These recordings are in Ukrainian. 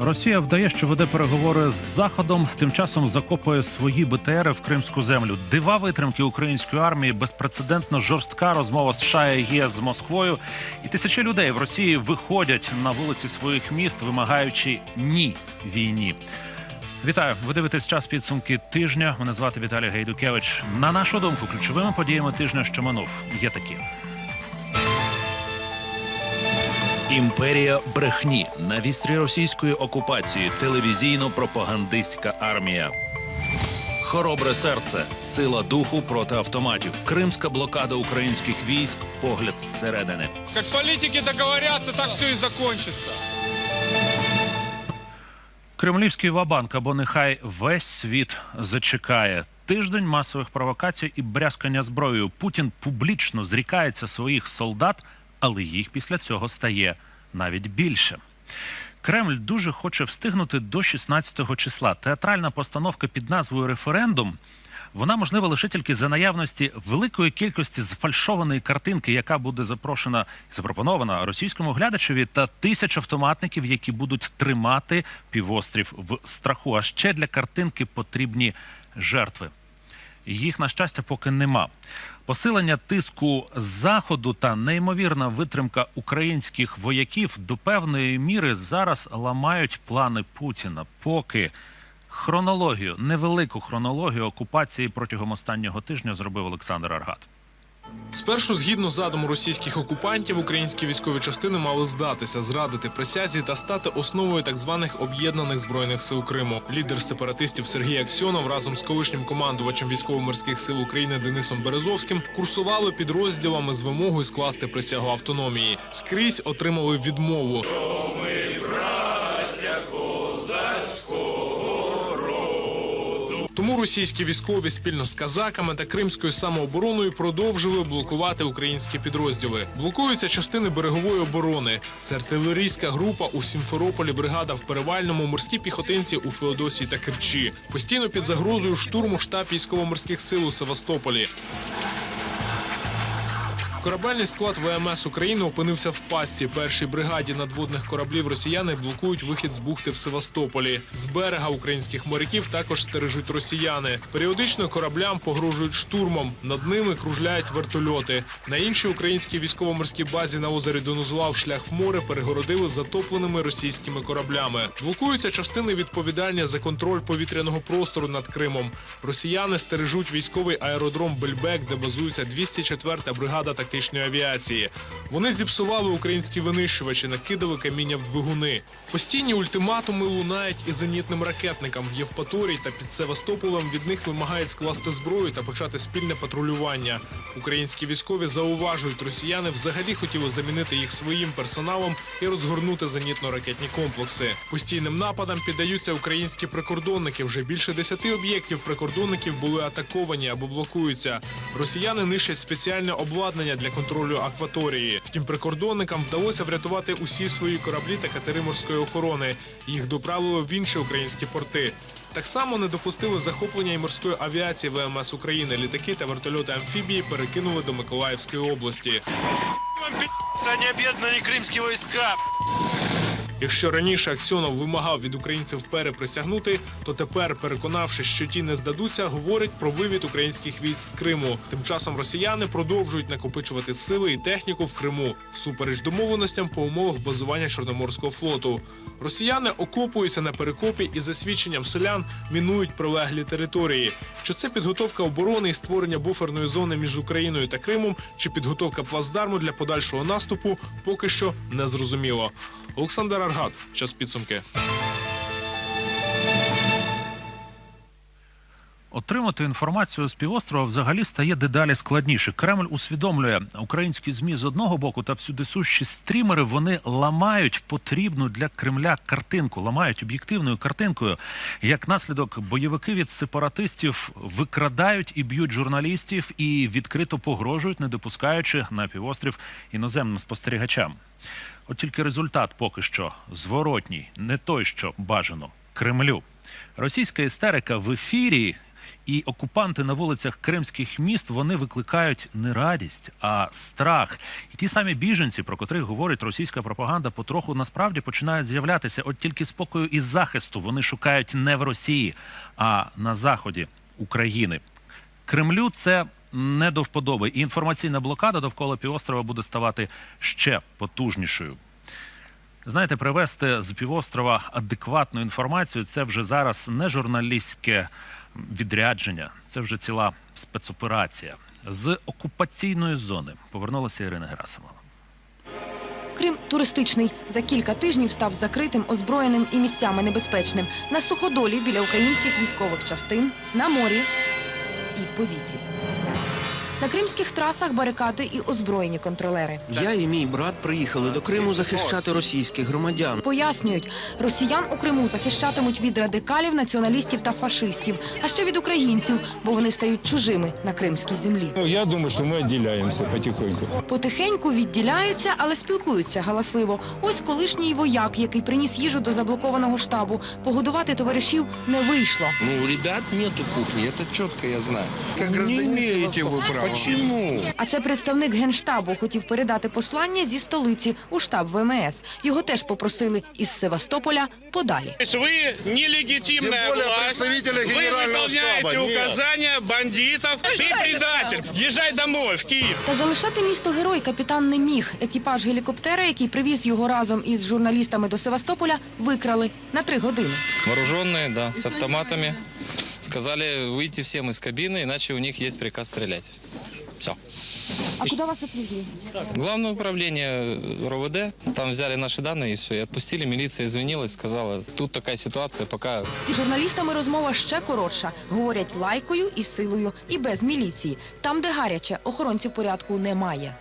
Росія вдає, що веде переговори з Заходом, тим часом закопує свої БТРи в кримську землю. Дива витримки української армії, безпрецедентно жорстка розмова США і ЄС з Москвою. І тисячі людей в Росії виходять на вулиці своїх міст, вимагаючи ні війні. Вітаю! Ви дивитесь час підсумки тижня. Мене звати Віталій Гайдукевич. На нашу думку, ключовими подіями тижня, що минув, є такі. Імперія брехні на вістрі російської окупації, телевізійно-пропагандистська армія. Хоробре серце, сила духу проти автоматів, кримська блокада українських військ, погляд зсередини. Как политики договорятся, так все и закончится. Кремлівський вабанк або нехай весь світ зачекає. Тиждень масових провокацій і брязкання зброєю. Путін публічно зрікається своїх солдат, але їх після цього стає навіть більше. Кремль дуже хоче встигнути до 16 числа. Театральна постановка під назвою Референдум. Вона можлива лише тільки за наявності великої кількості зфальшованої картинки, яка буде запрошена запропонована російському глядачеві, та тисяч автоматників, які будуть тримати півострів в страху. А ще для картинки потрібні жертви. Їх, на щастя, поки нема. Посилення тиску заходу та неймовірна витримка українських вояків до певної міри зараз ламають плани Путіна. Поки хронологію, невелику хронологію окупації протягом останнього тижня зробив Олександр Аргат. Спершу, згідно задуму російських окупантів, українські військові частини мали здатися, зрадити присязі та стати основою так званих об'єднаних збройних сил Криму. Лідер сепаратистів Сергій Аксьонов разом з колишнім командувачем військово-морських сил України Денисом Березовським курсували підрозділами з вимогою скласти присягу автономії. Скрізь отримали відмову. Російські військові спільно з казаками та кримською самообороною продовжили блокувати українські підрозділи. Блокуються частини берегової оборони. Це артилерійська група у Сімферополі, бригада в Перевальному, морські піхотинці у Феодосії та Керчі. Постійно під загрозою штурму штаб військово-морських сил у Севастополі. Корабельний склад ВМС України опинився в пастці. Першій бригаді надводних кораблів росіяни блокують вихід з бухти в Севастополі. З берега українських моряків також стережуть росіяни. Періодично кораблям погрожують штурмом. Над ними кружляють вертольоти. На іншій українській військово-морській базі на озері Донузлав шлях в море перегородили затопленими російськими кораблями. Блокуються частини відповідальні за контроль повітряного простору над Кримом. Росіяни стережуть військовий аеродром Бельбек, де базується 204-та бригада тактичної авіації. Вони зіпсували українські винищувачі, накидали каміння в двигуни. Постійні ультиматуми лунають і зенітним ракетникам в Євпаторії та під Севастополем від них вимагають скласти зброю та почати спільне патрулювання. Українські військові зауважують, росіяни взагалі хотіли замінити їх своїм персоналом і розгорнути зенітно-ракетні комплекси. Постійним нападам піддаються українські прикордонники. Вже більше десяти об'єктів прикордонників були атаковані або блокуються. Росіяни нищать спеціальне обладнання для контролю акваторії. Втім, прикордонникам вдалося врятувати усі свої кораблі та катери морської охорони. Їх доправили в інші українські порти. Так само не допустили захоплення і морської авіації ВМС України. Літаки та вертольоти амфібії перекинули до Миколаївської області. Вам пи***ц, они объединенные крымские войска. Якщо раніше Аксьонов вимагав від українців переприсягнути, то тепер, переконавшись, що ті не здадуться, говорить про вивід українських військ з Криму. Тим часом росіяни продовжують накопичувати сили і техніку в Криму всупереч домовленостям по умовах базування Чорноморського флоту. Росіяни окопуються на перекопі і за свідченням селян мінують прилеглі території. Чи це підготовка оборони і створення буферної зони між Україною та Кримом, чи підготовка плацдарму для подальшого наступу, поки що не зрозуміло. Олександр Аргат, час підсумки. Отримати інформацію з півострова взагалі стає дедалі складніше. Кремль усвідомлює українські змі з одного боку та всюди сущі стрімери. Вони ламають потрібну для Кремля картинку, ламають об'єктивною картинкою. Як наслідок, бойовики від сепаратистів викрадають і б'ють журналістів і відкрито погрожують, не допускаючи на півострів іноземним спостерігачам. От тільки результат поки що зворотній, не той, що бажано Кремлю. Російська істерика в ефірі І окупанти на вулицях кримських міст вони викликають не радість, а страх. І ті самі біженці, про котрих говорить російська пропаганда, потроху насправді починають з'являтися. От тільки спокою і захисту вони шукають не в Росії, а на заході України. Кремлю це не до вподоби. І інформаційна блокада довкола півострова буде ставати ще потужнішою. Знаєте, привезти з півострова адекватну інформацію це вже зараз не журналістське відрядження, це вже ціла спецоперація. З окупаційної зони повернулася Ірина Герасимова. Крим туристичний за кілька тижнів став закритим, озброєним і місцями небезпечним на суходолі біля українських військових частин, на морі і в повітрі. На кримських трасах барикади і озброєні контролери. Я і мій брат приїхали до Криму захищати російських громадян. Пояснюють, росіян у Криму захищатимуть від радикалів, націоналістів та фашистів, а ще від українців, бо вони стають чужими на кримській землі. Ну, я думаю, что мы отделяемся потихоньку. Потихеньку відділяються, але спілкуються галасливо. Ось колишній вояк, який приніс їжу до заблокованого штабу. Погодувати товаришів не вийшло. Ну, у ребят нету кухни, это четко я знаю. Как Не гражданин имеете Севастополя. вы права. Почему? А це представник генштабу хотів передати послання зі столиці у штаб ВМС. Його теж попросили із Севастополя подалі. То есть вы нелегитимная Тем более власть, представителя вы генерального выполняете штаба, нет. указания бандитов, ты предатель, езжай домой, в Киев. Та залишати місто герой капітан не міг. Екіпаж гелікоптера, який привіз його разом із журналістами до Севастополя, викрали на три години. Вооруженные, да, с автоматами. Сказали выйти всем из кабины, иначе у них есть приказ стрелять. Все. А куди вас відвезли? Главное управление РОВД, там взяли наши данные и все, и отпустили. Милиция извинилась, сказала, тут такая ситуация, пока Зі журналістами розмова ще коротша. Говорять лайкою і силою, і без міліції. Там, де гаряче, охоронців порядку немає.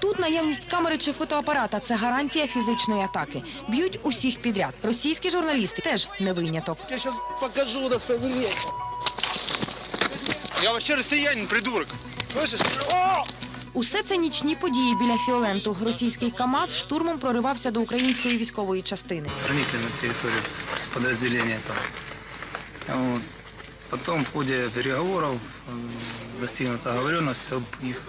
Тут наявність камери чи фотоапарата це гарантія фізичної атаки. Б'ють усіх підряд. Російські журналісти теж не виняток. Я сейчас покажу на удостоверение. Я вообще россиянин, придурок. Слышишь? Усе це нічні події біля Фіоленту. Російський КАМАЗ штурмом проривався до української військової частини. проникли на территорию подразделения этого. Вот. Потом в ходе переговоров м, достигнута договоренность об их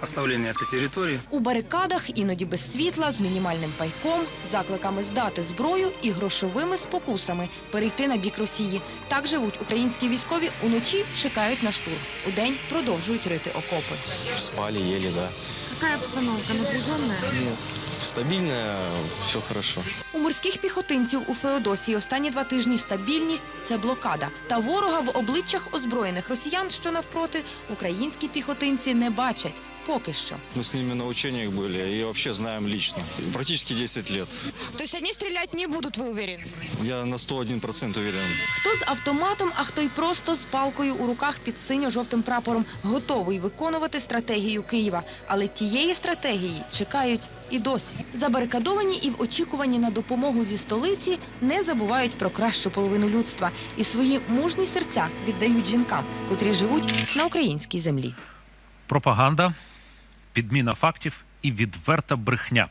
оставлении этой территории. У барикадах, іноді без світла, з мінімальним пайком, закликами здати зброю і грошовими спокусами перейти на бік Росії. Так живуть українські військові уночі чекають на штурм. Удень продовжують рити окопи. спали, ели, да. Яка обстановка напряжена? Стабильно, все хорошо. У морських піхотинців у Феодосії останні два тижні стабільність це блокада. Та ворога в обличчях озброєних росіян, що навпроти, українські піхотинці не бачать. Поки що. Мы с ними на учениях были и вообще знаем лично. Практически 10 лет. То есть они стріляти не будуть, ви уверені? Я на 101% уверен. Хто з автоматом, а хто й просто з палкою у руках під синьо-жовтим прапором, готовий виконувати стратегію Києва. Але тієї стратегії чекають і досі. Забарикадовані і в очікуванні на допомогу зі столиці не забувають про кращу половину людства і свої мужні серця віддають жінкам, котрі живуть на українській землі. Пропаганда, підміна фактів і відверта брехня.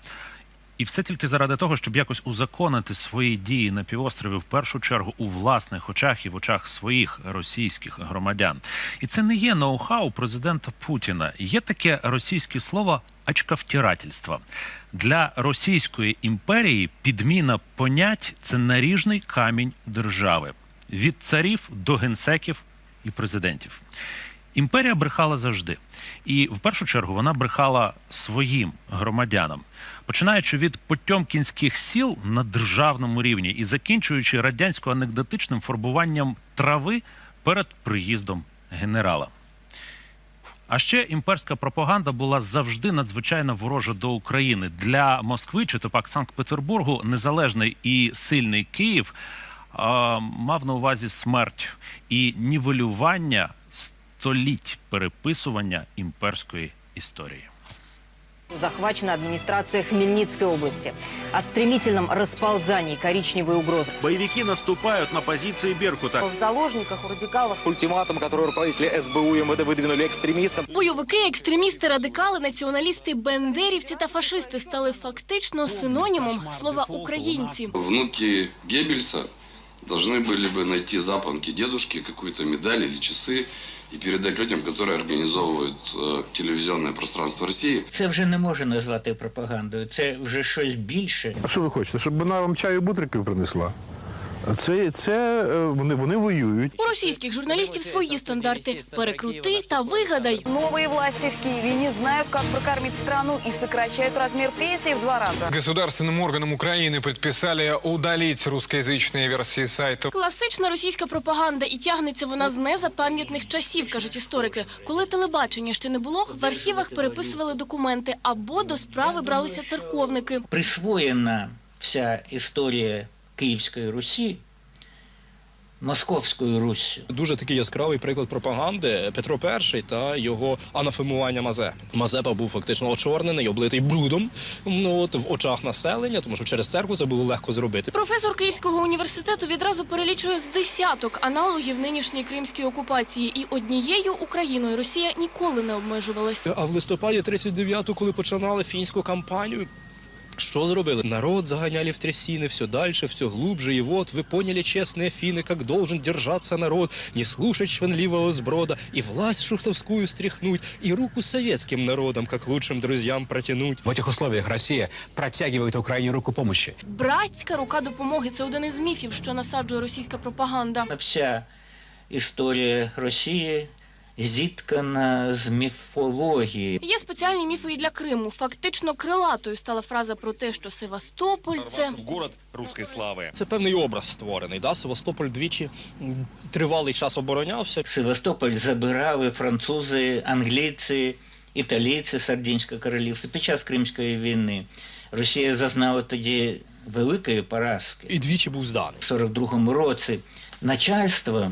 І все тільки заради того, щоб якось узаконити свої дії на півострові в першу чергу у власних очах і в очах своїх російських громадян. І це не є ноу-хау президента Путіна. Є таке російське слово очкавтирательство. Для Російської імперії підміна понять це наріжний камінь держави від царів до генсеків і президентів. Імперія брехала завжди. І в першу чергу вона брехала своїм громадянам, починаючи від потьомкінських сіл на державному рівні і закінчуючи радянсько-анекдотичним фарбуванням трави перед приїздом генерала. А ще імперська пропаганда була завжди надзвичайно ворожа до України. Для Москви чи то пак Санкт-Петербургу незалежний і сильний Київ мав на увазі смерть і нівелювання століть переписування імперської історії. Захвачена администрация Хмельницкой области. О стремительном расползании коричневой угрозы. Боевики наступают на позиции Беркута. В заложниках у радикалов Ультиматум, который руководители СБУ и МВД выдвинули екстремистам. Бойовики, екстремісти, радикали, націоналісти, бендерівці та фашисти стали фактично синонімом слова українці. Внуки Геббельса должны были бы найти запонки дедушки, какую-то медаль или часы и передать людям, которые организовывают э, телевизионное пространство России. Це вже не можна назвати пропагандою, це вже щось більше. А що ви хочете? Щоб вона вам чаю бутриків принесла? Це, це е, вони, вони воюють. У російських журналістів свої стандарти перекрути та вигадай. Новые власти в Киеве не знают, как прокормить страну и сокращают размер пенсии в два раза. Государственным органам Украины предписали удалить русскоязычные версии сайта. Класична російська пропаганда, і тягнеться вона з незапам'ятних часів, кажуть історики. Коли телебачення ще не було, в архівах переписували документи або до справи бралися церковники. Присвоєна вся історія Київської Русі Московською Руссю. Дуже такий яскравий приклад пропаганди Петро І та його анафемування Мазепи. Мазепа був фактично очорнений, облитий брудом ну, от, в очах населення, тому що через церкву це було легко зробити. Професор Київського університету відразу перелічує з десяток аналогів нинішньої кримської окупації, і однією Україною Росія ніколи не обмежувалася. А в листопаді 39-го, коли починали фінську кампанію, що зробили? Народ заганяли в трясины все дальше, все глубже. И вот вы поняли, честные финны, как должен держаться народ, не слушать чванливого сброда, и власть шухтовскую стряхнуть, и руку советским народам, как лучшим друзьям протянуть. В этих условиях Россия протягивает Украине руку помощи. Братська рука допомоги це один із міфів, що насаджує російська пропаганда. Вся історія Росії зіткана з міфологією. Є спеціальні міфи і для Криму. Фактично крилатою стала фраза про те, що Севастополь це Город русской славы. Це певний образ створений. Да? Севастополь двічі тривалий час оборонявся. Севастополь забирали французи, англійці, італійці, Сардинське королівство під час Кримської війни. Росія зазнала тоді великої поразки. І двічі був зданий. В 42-му році начальство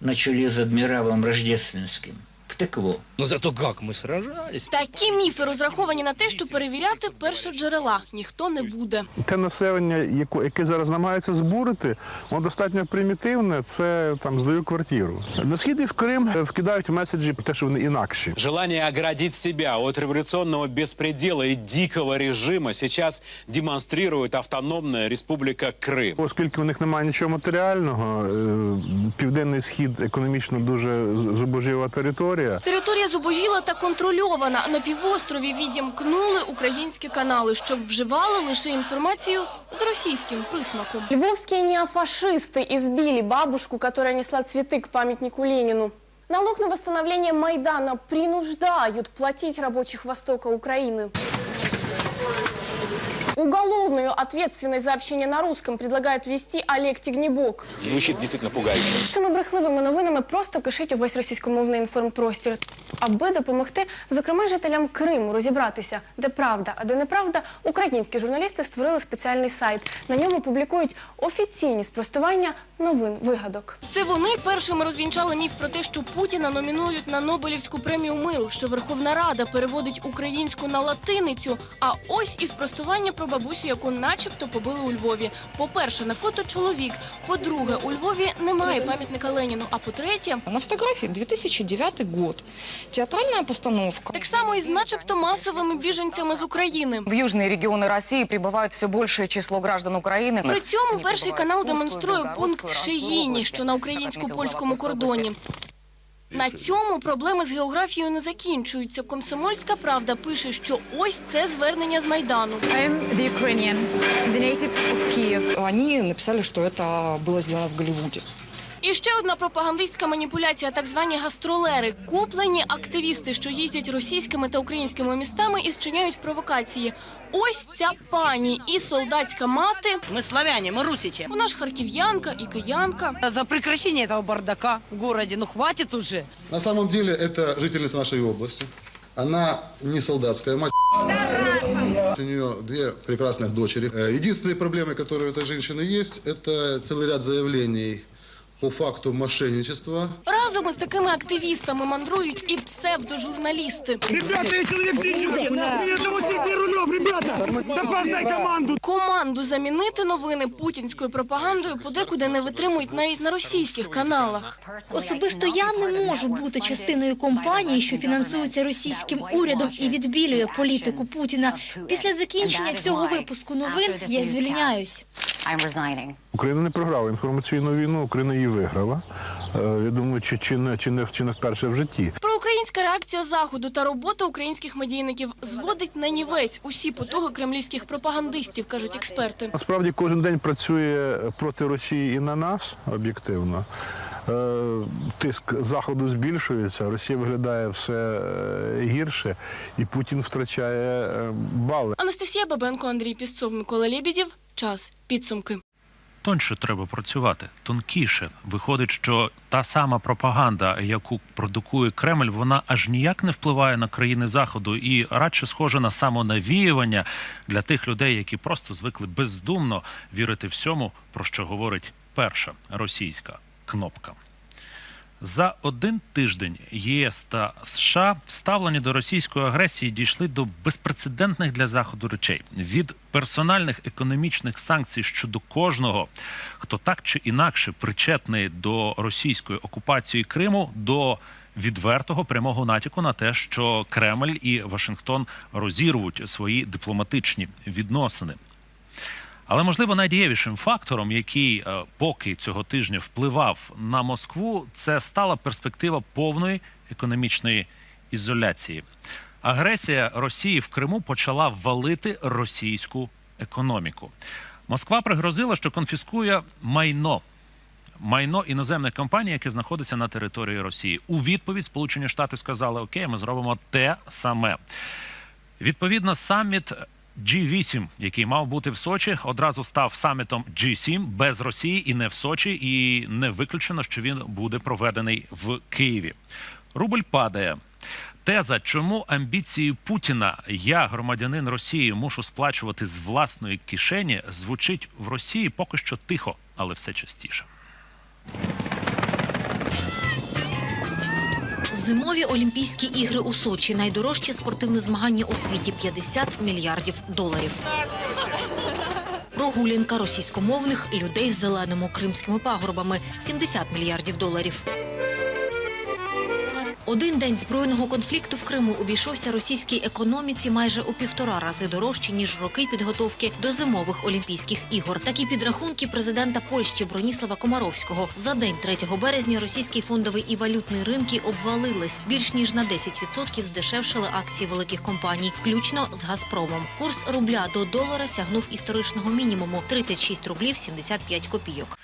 на чолі з адміралом Рождественським втекло. Ну зато як ми сражались. такі міфи розраховані на те, що перевіряти перші джерела ніхто не буде. Те населення, яко- яке зараз намагається збурити, воно достатньо примітивне. Це там здаю квартиру. На схід і в Крим е, вкидають меседжі про те, що вони інакші. Желание оградить себя от революционного беспредела и дикого режима сейчас демонстрирует автономная республика Крым. Оскільки у них немає нічого матеріального, е, південний схід економічно дуже з- зубожіва територія Територія зубожіла та контрольована. На півострові відімкнули українські канали, щоб вживали лише інформацію з російським присмаком. Львовские неофашисты избили бабушку, которая несла цветы к памятнику Ленину. Налог на восстановление Майдана принуждают платить рабочих Востока Украины. Уголовную ответственность за общение на русском предлагает ввести Олег Тігнібок. Звучит действительно пугающе. Цими брехливими новинами просто кишить увесь російськомовний інформпростір, аби допомогти, зокрема, жителям Криму розібратися, де правда, а де неправда. Українські журналісти створили спеціальний сайт. На ньому публікують офіційні спростування новин вигадок. Це вони першими розвінчали міф про те, що Путіна номінують на Нобелівську премію миру, що Верховна Рада переводить українську на латиницю. А ось і спростування про бабусю, яку начебто побили у Львові. По-перше, на фото чоловік. По-друге, у Львові немає пам'ятника Леніну. А по-третє, На фотографии 2009 год. Театральная постановка. так само і з начебто масовими біженцями з України. В южные регионы России прибывает все большее число граждан Украины. При цьому перший канал демонструє пункт Шегіні, що на українсько-польському кордоні. На цьому проблеми з географією не закінчуються. Комсомольська правда пише, що ось це звернення з майдану. Они написали, что это было сделано в Голливуде. І ще одна пропагандистська маніпуляція, так звані гастролери, куплені активісти, що їздять російськими та українськими містами і зчиняють провокації. Ось ця пані і солдатська мати. Мы славяне, мы русичи. Вона ж харків'янка і киянка. За прекращение этого бардака в городе. Ну хватит уже. На самом деле это жительница нашей области. Она не солдатская мать. У нее две прекрасных дочери. Э, Единственные проблемы, которые у этой женщины есть, это целый ряд заявлений по факту мошенничества. Разом із такими активістами мандрують і псевдожурналісти. Ребята, я зовут Сергей Рулев, ребята! Запасдай команду! Команду замінити новини путінською пропагандою подекуди не витримують навіть на російських каналах. Особисто я не можу бути частиною компанії, що фінансується російським урядом і відбілює політику Путіна. Після закінчення цього випуску новин я звільняюсь. Україна не програла інформаційну війну, Україна її виграла. Е, Я думаю, чи, чи, не, чи, не, чи не вперше в житті. Проукраїнська реакція заходу та робота українських медійників зводить на нівець усі потуги кремлівських пропагандистів, кажуть експерти. Насправді кожен день працює проти Росії і на нас об'єктивно. Е, Тиск заходу збільшується, Росія виглядає все е, гірше, і Путін втрачає бали. Анастасія Бабенко, Андрій Пісцов, Микола Лєбідєв. Час. Підсумки. Тоньше треба працювати, тонкіше. Виходить, що та сама пропаганда, яку продукує Кремль, вона аж ніяк не впливає на країни Заходу і радше схожа на самонавіювання для тих людей, які просто звикли бездумно вірити всьому, про що говорить перша російська кнопка. За один тиждень ЄС та США вставлені до російської агресії дійшли до безпрецедентних для заходу речей від персональних економічних санкцій щодо кожного, хто так чи інакше причетний до російської окупації Криму, до відвертого прямого натяку на те, що Кремль і Вашингтон розірвуть свої дипломатичні відносини. Але можливо найдієвішим фактором, який е, поки цього тижня впливав на Москву, це стала перспектива повної економічної ізоляції. Агресія Росії в Криму почала валити російську економіку. Москва пригрозила, що конфіскує майно. Майно іноземних компаній, яке знаходиться на території Росії. У відповідь Сполучені Штати сказали: Окей, ми зробимо те саме. Відповідно, саміт G8, який мав бути в Сочі, одразу став самітом G7 без Росії і не в Сочі, і не виключено, що він буде проведений в Києві. Рубль падає. Теза, чому амбіції Путіна я, громадянин Росії, мушу сплачувати з власної кишені, звучить в Росії поки що тихо, але все частіше. Зимові Олімпійські ігри у Сочі найдорожче спортивне змагання у світі 50 мільярдів доларів. Прогулянка російськомовних людей з зеленими кримськими пагорбами 70 мільярдів доларів. Один день збройного конфлікту в Криму обійшовся російській економіці майже у півтора рази дорожче, ніж роки підготовки до зимових Олімпійських ігор. Такі підрахунки президента Польщі Броніслава Комаровського. За день 3 березня російський фондовий і валютний ринки обвалились. Більш ніж на 10% здешевшили акції великих компаній, включно з Газпромом. Курс рубля до долара сягнув історичного мінімуму 36 рублів 75 копійок.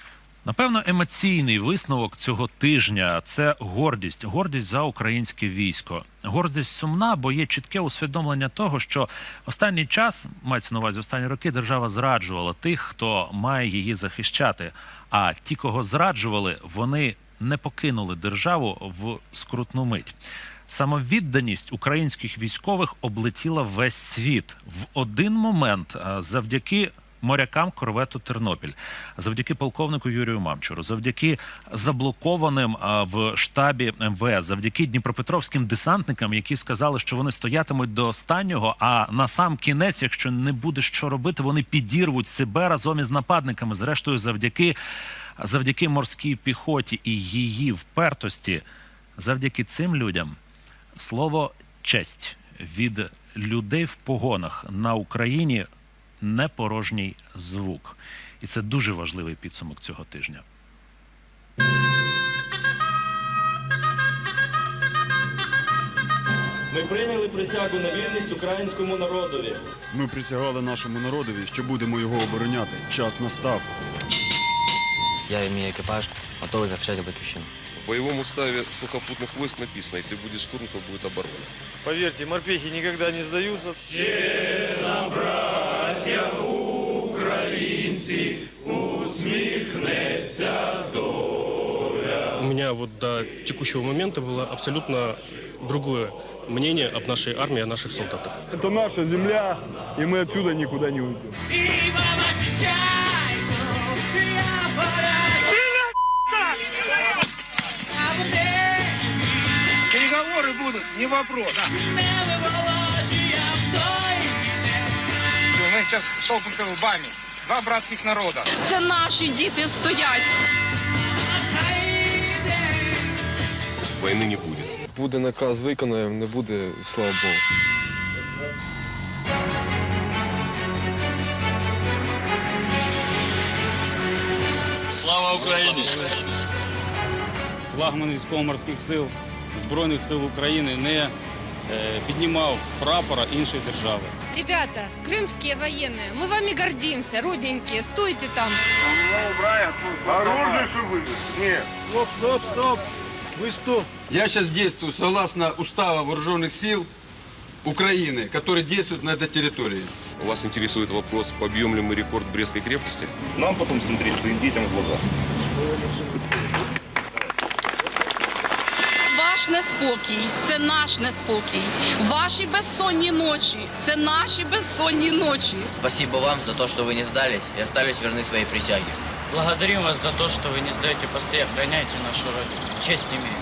Напевно, емоційний висновок цього тижня це гордість, гордість за українське військо. Гордість сумна, бо є чітке усвідомлення того, що останній час мається на увазі останні роки держава зраджувала тих, хто має її захищати. А ті, кого зраджували, вони не покинули державу в скрутну мить. Самовідданість українських військових облетіла весь світ в один момент завдяки морякам корвету Тернопіль, завдяки полковнику Юрію Мамчуру, завдяки заблокованим в штабі МВС, завдяки дніпропетровським десантникам, які сказали, що вони стоятимуть до останнього. А на сам кінець, якщо не буде що робити, вони підірвуть себе разом із нападниками. Зрештою, завдяки завдяки морській піхоті і її впертості, завдяки цим людям слово честь від людей в погонах на Україні не порожній звук. І це дуже важливий підсумок цього тижня. Ми прийняли присягу на вірність українському народові. Ми присягали нашому народові, що будемо його обороняти. Час настав. Я и мой экипаж готовы захищать батьківщину. В боевом уставе сухопутных войск написано, если будет штурм, то будет оборона. Поверьте, морпехи никогда не сдаются. браття українці, усміхнеться доля. У меня вот до текущего момента было абсолютно другое мнение об нашей армии, о наших солдатах. Это наша земля, и мы отсюда никуда не уйдем. Переговоры будут, не вопрос. Да. Мы сейчас столкнуты лбами. Два братских народа. Це наші діти стоять. Войны не будет. Буде наказ виконаємо, не буде, слава Богу. Слава Україні! флагман військово-морських сил Збройних сил України не е, піднімав прапора іншої держави. Ребята, крымские военные, мы вами гордимся, родненькие, стойте там. Оружие, что вы? Нет. Стоп, стоп, стоп! Вы что? Я сейчас действую согласно Устава Вооруженных сил Украины, который действует на этой территории. Вас интересует вопрос, побьем ли мы рекорд Брестской крепости? Нам потом смотреть своим детям в глаза. Ваш неспокій це наш неспокій. Ваші безсонні ночі це наші безсонні ночі. Спасибо вам за то, что вы не сдались и остались верны своей присяге. Благодарим вас за то, что вы не сдаете посты и охраняете нашу родину. Честь имею.